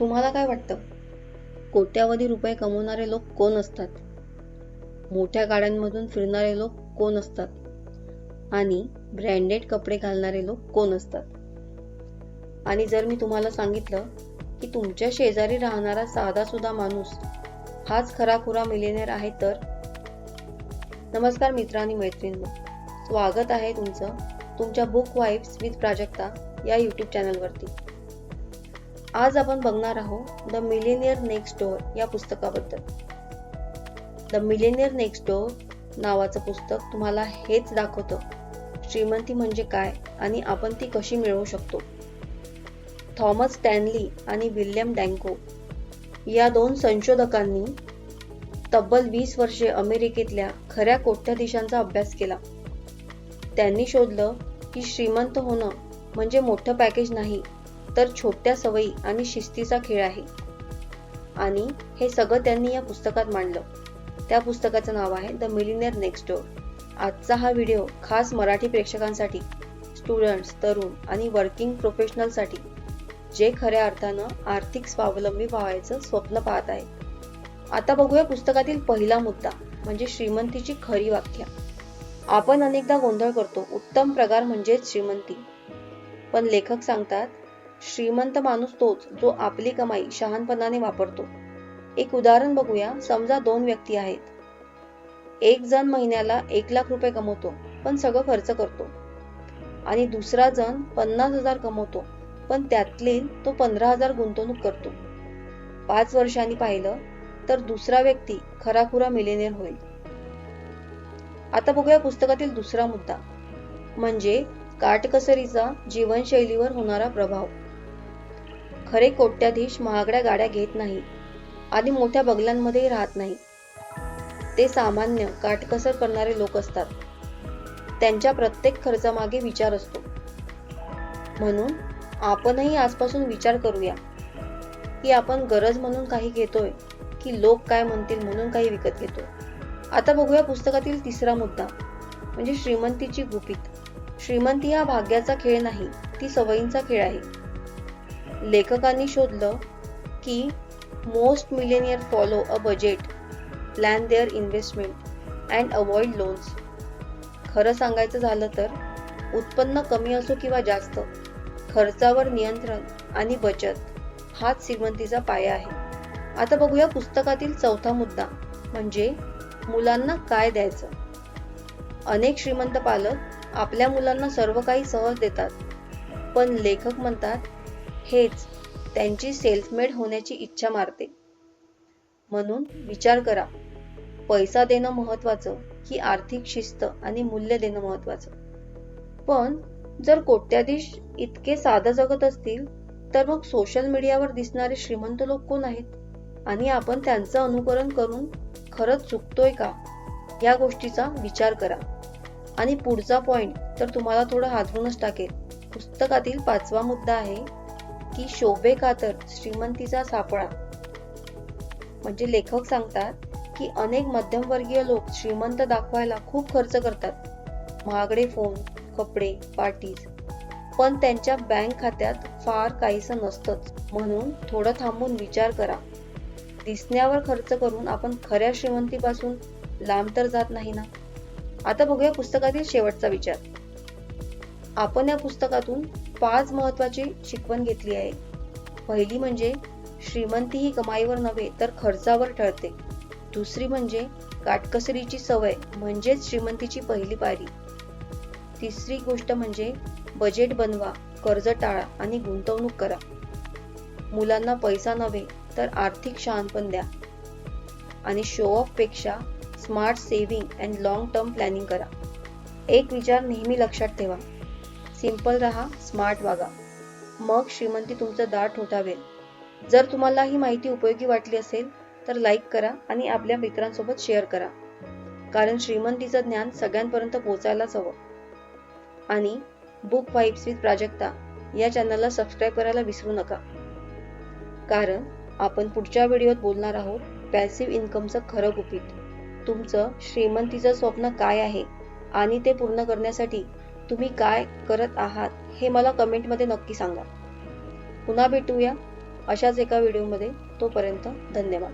तुम्हाला काय वाटतं? कोट्यावधी रुपये कमवणारे लोक कोण असतात? मोठ्या गाड्यांमधून फिरणारे लोक कोण असतात? आणि ब्रँडेड कपडे घालणारे लोक कोण असतात? आणि जर मी तुम्हाला सांगितलं की तुमच्या शेजारी राहणारा साधा सुद्धा माणूस हाच खराखुरा मिलेनियर आहे तर? नमस्कार मित्रांनी आणि मैत्रिणींनो. स्वागत आहे तुमचं तुमच्या बुक वाईफ्स विथ प्राजक्ता या यूट्यूब चॅनलवरती आज आपण बघणार आहोत द मिलेनियर नेक्स्ट डोअर या पुस्तकाबद्दल. द मिलेनियर नेक्स्ट डोअर नावाचं पुस्तक तुम्हाला हेच दाखवतं. श्रीमंती म्हणजे काय आणि आपण ती कशी मिळवू शकतो? थॉमस स्टॅनली आणि विल्यम डँको या दोन संशोधकांनी तब्बल वीस वर्षे अमेरिकेतल्या खऱ्या कोट्याधीशांचा अभ्यास केला. त्यांनी शोधलं की श्रीमंत होणं म्हणजे मोठं पॅकेज नाही तर छोट्या सवयी आणि शिस्तीचा खेळ आहे. आणि हे सगळं त्यांनी या पुस्तकात मांडलं. त्या पुस्तकाचं नाव आहे द मिलिनियर नेक्स्ट डोअर आजचा हा व्हिडिओ खास मराठी प्रेक्षकांसाठी स्टुडंट्स तरुण आणि वर्किंग प्रोफेशनलसाठी जे खऱ्या अर्थानं आर्थिक स्वावलंबी व्हायचं स्वप्न पाहत आहेत. आता बघूया पुस्तकातील पहिला मुद्दा म्हणजे श्रीमंतीची खरी व्याख्या. आपण अनेकदा गोंधळ करतो उत्तम प्रकार म्हणजेच श्रीमंती. पण लेखक सांगतात श्रीमंत माणूस तोच जो आपली कमाई शहाणपणाने वापरतो. एक उदाहरण बघूया. समजा दोन व्यक्ती आहेत. एक जण महिन्याला एक लाख रुपये कमवतो पण सगळं खर्च करतो. आणि दुसरा जण पन्नास हजार कमवतो पण त्यातले तो पंधरा हजार गुंतवणूक करतो. पाच वर्षांनी पाहिलं तर दुसरा व्यक्ती खराखुरा मिलेनियर होईल. आता बघूया पुस्तकातील दुसरा मुद्दा. म्हणजे काटकसरीचा जीवनशैलीवर होणारा प्रभाव. खरे कोट्याधीश महागड्या गाड्या घेत नाही आणि मोठ्या बगल्यांमध्येही राहत नाही. ते सामान्य काटकसर करणारे लोक असतात. त्यांच्या प्रत्येक खर्चामागे विचार असतो. म्हणून आपणही आजपासून विचार करूया की आपण गरज म्हणून काही घेतोय की लोक काय म्हणतील म्हणून काही विकत घेतोय. आता बघूया पुस्तकातील तिसरा मुद्दा म्हणजे श्रीमंतीची गुपित. श्रीमंती हा भाग्याचा खेळ नाही ती सवयींचा खेळ आहे. लेखकांनी शोधलं की most millionaire follow a budget plan their investment and avoid loans खरं सांगायचं झालं तर उत्पन्न कमी असो किंवा जास्त खर्चावर नियंत्रण आणि बचत हाच श्रीमंतीचा पाया आहे. आता बघूया पुस्तकातील चौथा मुद्दा म्हणजे मुलांना काय द्यायचं? अनेक श्रीमंत पालक आपल्या मुलांना सर्व काही सहज देतात पण लेखक म्हणतात हेच त्यांची सेल्फमेड होण्याची इच्छा मारते. म्हणून विचार करा पैसा देणं महत्वाचं की आर्थिक शिस्त आणि मूल्य देणं महत्वाचं? पण जर कोट्याधीश इतके साधं जगत असतील तर मग सोशल मीडियावर दिसणारे श्रीमंत लोक कोण आहेत? आणि आपण त्यांचं अनुकरण करून खरंच चुकतोय का? या गोष्टीचा विचार करा. आणि पुढचा पॉइंट तर तुम्हाला थोडं हादरूनच टाकेल. पुस्तकातील पाचवा मुद्दा आहे की शोभे तर श्रीमंतीचा सापळा. म्हणजे लेखक सांगतात की अनेक मध्यमवर्गीय लोक श्रीमंत दाखवायला खूप खर्च करतात. महागडे फोन कपडे पार्टीज पण त्यांच्या बँक खात्यात फार काहीसं नसतंच. म्हणून थोडं थांबून विचार करा. दिसण्यावर खर्च करून आपण खऱ्या श्रीमंतीपासून लांब तर जात नाही ना? आता बघूया पुस्तकातील शेवटचा विचार. आपण या पुस्तकातून पाच महत्वाची शिकवण घेतली आहे. पहिली म्हणजे श्रीमंती ही कमाईवर नव्हे तर खर्चावर ठरते दुसरी म्हणजे काटकसरीची सवय म्हणजेच श्रीमंतीची पहिली पायरी. तिसरी गोष्ट म्हणजे बजेट बनवा कर्ज टाळा आणि गुंतवणूक करा. मुलांना पैसा नव्हे तर आर्थिक शहाणपण द्या. आणि show ऑफपेक्षा smart saving and long term planning करा. एक विचार नेहमी लक्षात ठेवा. सिंपल राहा स्मार्ट वागा. मग श्रीमंती तुमचं दाट ठोठावेल. जर तुम्हाला ही माहिती उपयोगी वाटली असेल तर लाईक करा आणि आपल्या मित्रांसोबत शेअर करा. कारण श्रीमंतीचं ज्ञान सगळ्यांपर्यंत पोहोचायलाच हवं. आणि बुक वाईब्स विथ प्राजक्ता या चॅनलला सबस्क्राईब करायला विसरू नका. कारण आपण पुढच्या व्हिडिओत बोलणार आहोत पॅसिव्ह इन्कमचं खरं गुपित. तुमचं श्रीमंतीचं स्वप्न काय आहे आणि ते पूर्ण करण्यासाठी तुम्ही काय करत आहात हे मला कमेंटमध्ये नक्की सांगा. पुन्हा भेटूया अशाच एका व्हिडिओमध्ये. तोपर्यंत धन्यवाद.